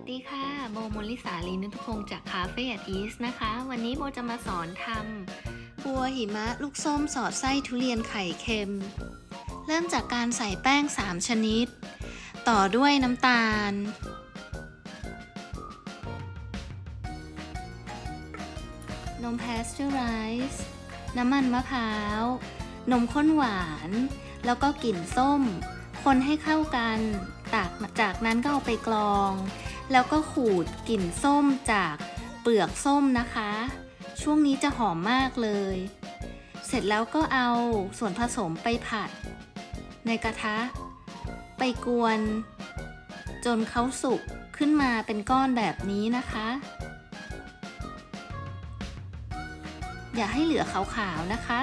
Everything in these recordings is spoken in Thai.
สดีค่ะ โบมลิสาลีนุทพงศ์จากคาเฟ่อีสนะคะ วันนี้โบจะมาสอนทำบัวหิมะลูกส้มสอดไส้ทุเรียนไข่เค็ม เริ่มจากการใส่แป้ง 3 ชนิด ต่อด้วยน้ำตาล นมพาสเจอร์ไรส์น้ำมันมะพร้าว นมข้นหวาน แล้วก็กลิ่นส้ม คนให้เข้ากันตากจากนั้นก็เอาไปกรอง แล้วก็ขูดกลิ่นส้มจากเปลือกส้มนะคะ ช่วงนี้จะหอมมากเลย เสร็จแล้วก็เอาส่วนผสมไปผัด ในกระทะ ไปกวน จนเขาสุกขึ้นมาเป็นก้อนแบบนี้นะคะ อย่าให้เหลือขาวๆนะคะ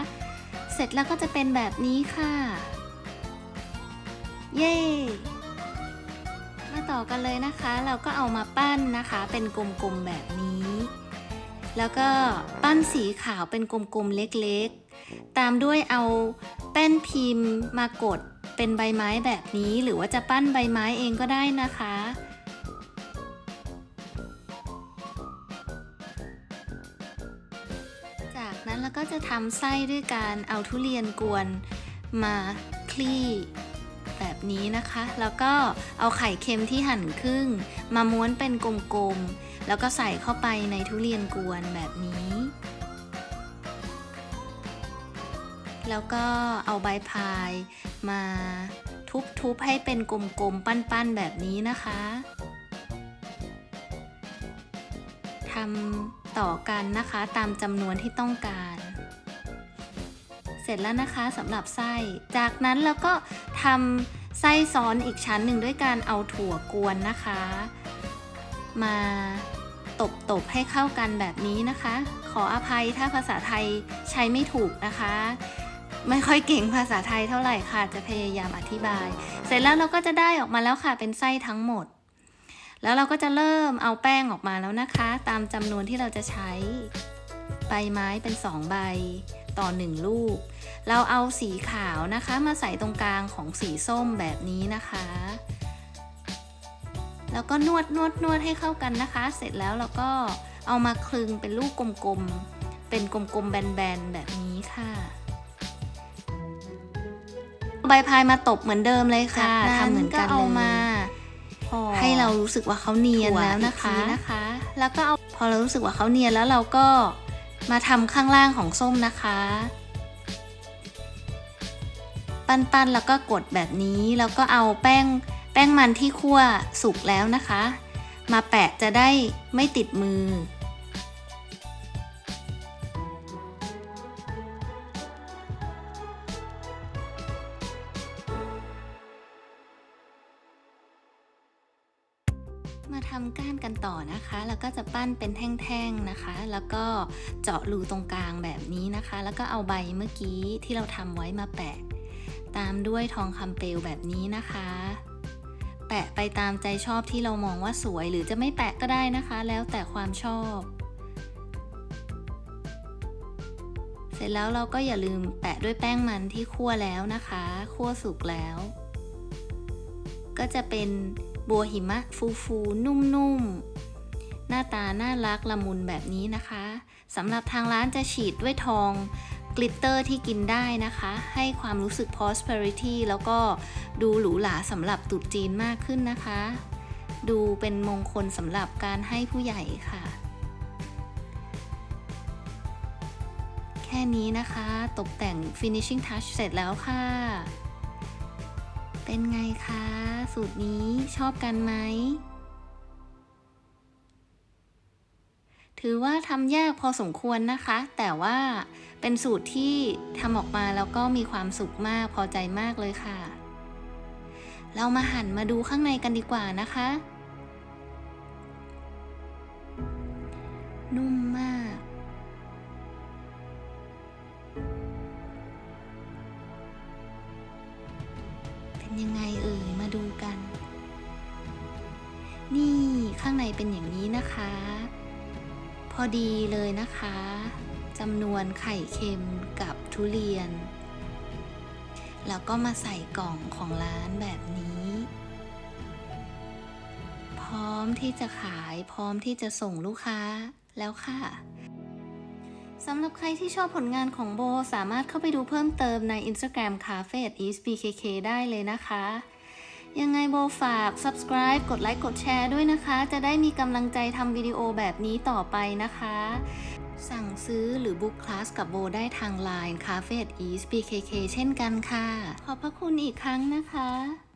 เสร็จแล้วก็จะเป็นแบบนี้ค่ะ เย้ มาต่อกันเลยนะคะ เราก็เอามาปั้นนะคะ เป็นกลมๆแบบนี้ แล้วก็ปั้นสีขาวเป็นกลมๆเล็กๆ ตามด้วยเอาแป้นพิมพ์มากดเป็นใบไม้แบบนี้ หรือว่าจะปั้นใบไม้เองก็ได้นะคะจากนั้นเราก็จะทำไส้ด้วยการเอาทุเรียนกวนมาคลี่ แบบนี้นะคะ แล้วก็เอาไข่เค็มที่หั่นครึ่ง มาม้วนเป็นกลมๆ แล้วก็ใส่เข้าไปในทุเรียนกวนแบบนี้ แล้วก็เอาใบพายมาทุบๆให้เป็นกลมๆ ปั้นๆ แบบนี้นะคะทำต่อกันนะคะตามจำนวนที่ต้องการ เสร็จแล้วนะคะสำหรับไส้ จากนั้นเราก็ทำไส้ซ้อนอีกชั้นหนึ่งด้วยการเอาถั่วกวนนะคะ มาตบๆให้เข้ากันแบบนี้นะคะ ขออภัยถ้าภาษาไทยใช้ไม่ถูกนะคะ ไม่ค่อยเก่งภาษาไทยเท่าไหร่ค่ะ จะพยายามอธิบาย เสร็จแล้วเราก็จะได้ออกมาแล้วค่ะเป็นไส้ทั้งหมด แล้วเราก็จะเริ่มเอาแป้งออกมาแล้วนะคะ ตามจำนวนที่เราจะใช้ ใบไม้เป็น 2 ใบ ต่อ 1 ลูก เราเอาสีขาวนะคะมาใส่ตรงกลางของสีส้มแบบนี้นะคะ แล้วก็นวดนวดนวดให้เข้ากันนะคะ เสร็จแล้วเราก็เอามาคลึงเป็นลูกกลมๆ เป็นกลมๆแบนๆแบบนี้ค่ะ ใบพายมาตบเหมือนเดิมเลยค่ะทำเหมือนกันเอามาให้เรารู้สึกว่าเขาเนียนแล้วนะคะนะคะ แล้วก็เอาพอเรารู้สึกว่าเขาเนียนแล้วเราก็มาทำข้างล่างของส้มนะคะ ปั้นๆ แล้วก็กดแบบนี้ แล้วก็เอาแป้งแป้งมันที่คั่วสุกแล้วนะคะ มาแปะจะได้ไม่ติดมือ มาทำก้านกันต่อนะคะ แล้วก็จะปั้นเป็นแท่งๆนะคะ แล้วก็เจาะรูตรงกลางแบบนี้นะคะ แล้วก็เอาใบเมื่อกี้ที่เราทำไว้มาแปะ ตามด้วยทองคำเปลวแบบนี้นะคะ แปะไปตามใจชอบที่เรามองว่าสวยหรือจะไม่แปะก็ได้นะคะ แล้วแต่ความชอบ เสร็จแล้วเราก็อย่าลืมแปะด้วยแป้งมันที่คั่วแล้วนะคะคั่วสุกแล้ว ก็จะเป็นบัวหิมะฟูฟูนุ่มๆ หน้าตาน่ารักละมุนแบบนี้นะคะสำหรับทางร้านจะฉีดด้วยทอง กลิตเตอร์ที่กินได้นะคะ ให้ความรู้สึก prosperity แล้วก็ดูหรูหราสำหรับตรุษจีนมากขึ้นนะคะ ดูเป็นมงคลสำหรับการให้ผู้ใหญ่ค่ะ แค่นี้นะคะ ตกแต่ง finishing touch เสร็จแล้วค่ะ เป็นไงคะ สูตรนี้ชอบกันไหม ถือว่าทำยากพอสมควรนะคะ แต่ว่าเป็นสูตรที่ทำออกมาแล้วก็มีความสุขมากพอใจมากเลยค่ะ เรามาหันมาดูข้างในกันดีกว่านะคะ นุ่มมาก เป็นยังไงเอ่ยมาดูกัน นี่ข้างในเป็นอย่างนี้นะคะ อดีเลยนะคะจำนวนไข่เค็มกับทุเรียน แล้วก็มาใส่กล่องของร้านแบบนี้ พร้อมมที่จะขายพร้อมที่จะส่งลูกค้าแล้วค่ะสำหรับใครที่ชอบผลงานของโบ สามารถเข้าไปดูเพิ่มเติมใน Instagram Cafe at East BKK ได้เลยนะคะ ยังไงโบฝาก subscribe กดไลค์กดแชร์ด้วยนะคะ จะได้มีกำลังใจทำวิดีโอแบบนี้ต่อไปนะคะ สั่งซื้อหรือบุ๊กคลาสกับโบได้ทาง Line Cafe East Pkk เช่นกันค่ะ ขอบพระคุณอีกครั้งนะคะ